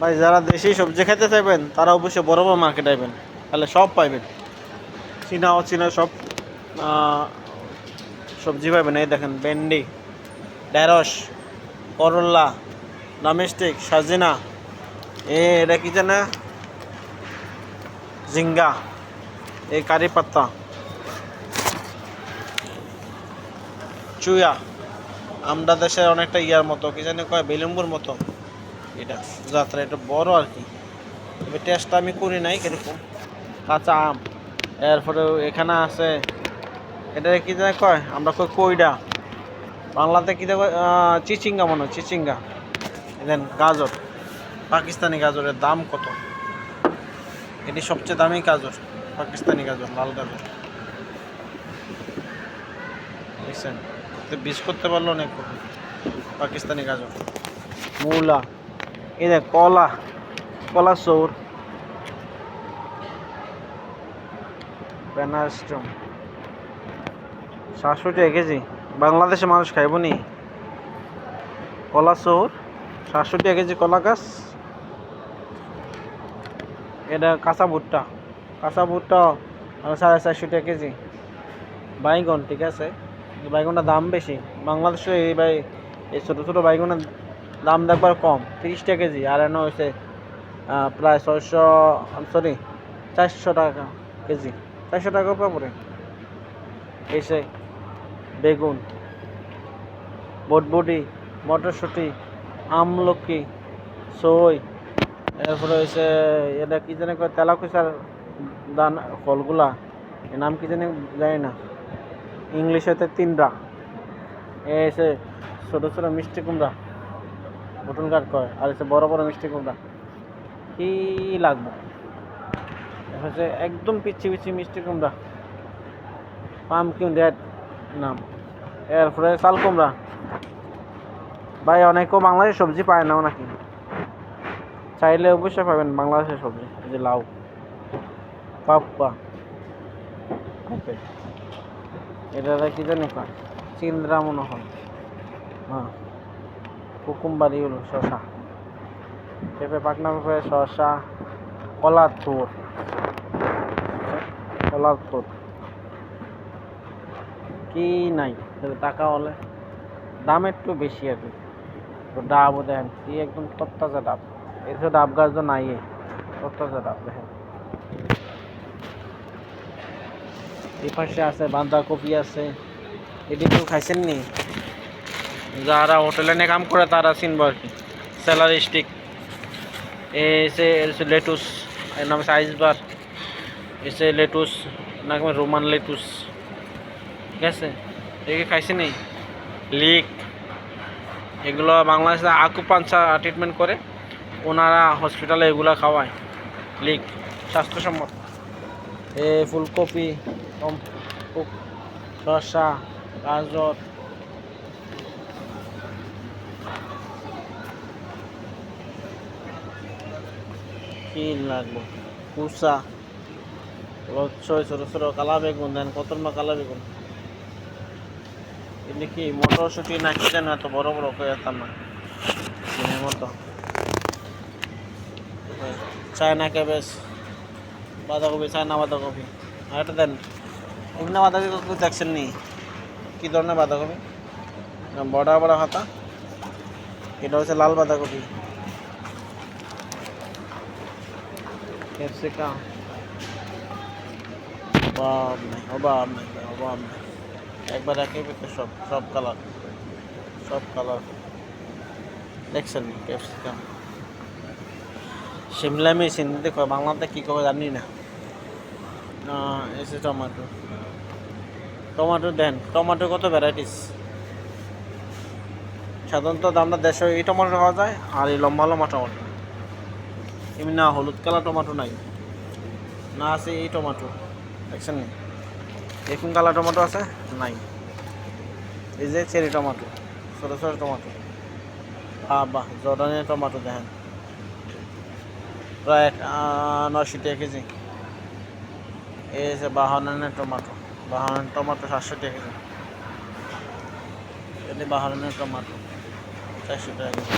ভাই, যারা দেশি সবজি খেতে চাইবেন, তারা অবশ্যই বড় বড় মার্কেট আইবেন। তাহলে সব পাইবেন। চীনা, অচীনা সব সবজি পাইবেন। এই দেখেন, ভেন্ডি, ঢেঁড়স করল্লা ডোমেস্টিক সাজিনা, এ, এটা কি জানে ঝিঙ্গা, এই কারি পাত্তা চুয়া। আমরা দেশের অনেকটা ইয়ার মতো, কি জানি কয়, বেলুম্বুর মতো। এটা যাত্রা, এটা বড় আর কি। তবে টেস্টটা আমি করি নাই কীরকম। কাঁচা আম। এরপরে এখানে আছে, এটা কি জানি কয়? আমরা কই কইডা। বাংলাতে কি দেখো চিচিঙ্গা মনে হয়, চিচিঙ্গা। দেন গাজর। পাকিস্তানি গাজরের দাম কত? এটি সবচেয়ে দামি গাজর, পাকিস্তানি গাজর, লাল গাজর। দেখছেন? বিষ করতে পারল একটু। পাকিস্তানি গাজর। মূলা। এই দেখ কলা কলা সৌর প্যানাস্টম সাতশো টাকা কেজি। বাংলাদেশে মানুষ খাইব নি? কলা সৌর সাতশো টাকা কেজি কলা গাছ। এটা কাঁচা ভুট্টা। কাঁচা ভুট্টা সাড়ে চারশো টাকা কেজি। বাইগন ঠিক আছে। বাইগনটার দাম বেশি বাংলাদেশে এই বাই এই ছোটো ছোটো বাইগনের দাম দেখবার কম, তিরিশ টাকা কেজি, আর এনে হয়েছে প্রায় ছয়শো সরি চারশো টাকা কেজি, চারশো টাকা পরে এসে বেগুন, বটবটি, মটরশুঁটি, আমলকি, সই, এরপরে হয়েছে এটা কি জানি তেলাকুচার দান, ফলগুলা, এর নাম কি জানি জানি না, ইংলিশ ইংলিশেতে তিনটা এসে ছোটো ছোটো মিষ্টি কুমড়া। বটন কাঠ কয়? আর এসে বড় বড় মিষ্টি কুমড়া কি লাগবে? হচ্ছে একদম পিচ্ছি পিচ্ছি মিষ্টি কুমড়া পামকিন রেড নাম। এরপরে চাল কুমড়া। ভাই অনেকেও বাংলাদেশের সবজি পায় না নাকি? চাইলে অবশ্যই পাবেন বাংলাদেশের সবজি এই যে লাউ। পাপ্পা। পেঁপে এটা কি জানি চিন্দ্রা মনে হয়। হ্যাঁ। কুকুম্বারি হলো শশা। পেঁপে পাকনা পেঁপে শশা কলার থোর কলার থোর কি নাই? টাকা হলে দাম একটু বেশি আর কি। ডাবও দেখেন কি একদম তত্তাজা ডাব। তো ডাব গাছ তো নাই তত্তাজা ডাব দেখেন। এই পাশে আছে বাঁধাকপি আছে। এটি কেউ খাইছেন নি? যারা হোটেলে নিয়ে কাম করে তারা চিনবো আর কি। স্যালারি স্টিক এসে লেটুস এর নাম হচ্ছে আইসবার এসে লেটুস নাম রোমান লেটুস ঠিক আছে? এগুলো খাইছে নি? লিক এগুলো বাংলাদেশে আকুপাঞ্চা ট্রিটমেন্ট করে, ওনারা হসপিটালে এগুলো খাওয়ায়। লিক স্বাস্থ্যসম্মত। এ ফুলকপি শসা, গাজর কি লাগবে। কুসা লচ্ছই ছোটো ছোটো কালা বেগুন, দেন কতমা কালা বেগুন? এগুলি কি মটরশুঁটি না কি যেন এত বড় বড় করে যেতাম না। মতো চায়না ক্যাবেজ বাঁধাকপি, চায়না বাঁধাকপি। আর একটা দেন, এমনি বাঁধাকপি দেখছেন নি? কী ধরনের বাঁধাকপি? বড়া বড়া হাতা। এটা হচ্ছে লাল বাঁধাকপি। ক্যাপসিকাম নাই ভাই, নাই একবার একই পেতে সব সব কালার সব কালার দেখছেন ক্যাপসিকাম শিমলা মির্চ হিন্দিতে বাংলাতে কী কবে জানি না। এসে টমেটো টমেটো দেন টমেটো কত ভ্যারাইটিস সাধারণত আমরা দেশে এই টমেটো পাওয়া যায় আর এই লম্বা লম্বা টমেটো এমনি না, হলুদ কালার টমেটো নাই। না আছে এই টমেটো, দেখছেন? নি দেখুন কালার টমেটো আছে? নাই। এই যে চেরি টমেটো, ছোটো ছোটো টমেটো। বাহ জর্ডানের টমেটো দেখেন। প্রায় নয়শো টাকা কেজি। এই যে বাহানের টমেটো বাহানের টমেটো সাতশো টাকা কেজি। এটি বাহানের টমেটো, চারশো টাকা কেজি।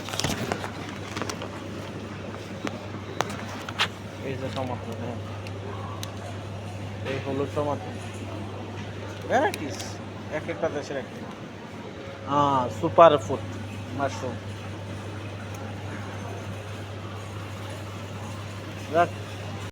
এই যে টমাটো হ্যাঁ। এই হলুদ টমাটো। ভ্যারাইটিস এক একটা দেশের এক হ্যাঁ সুপার ফুড মাশরুম যাক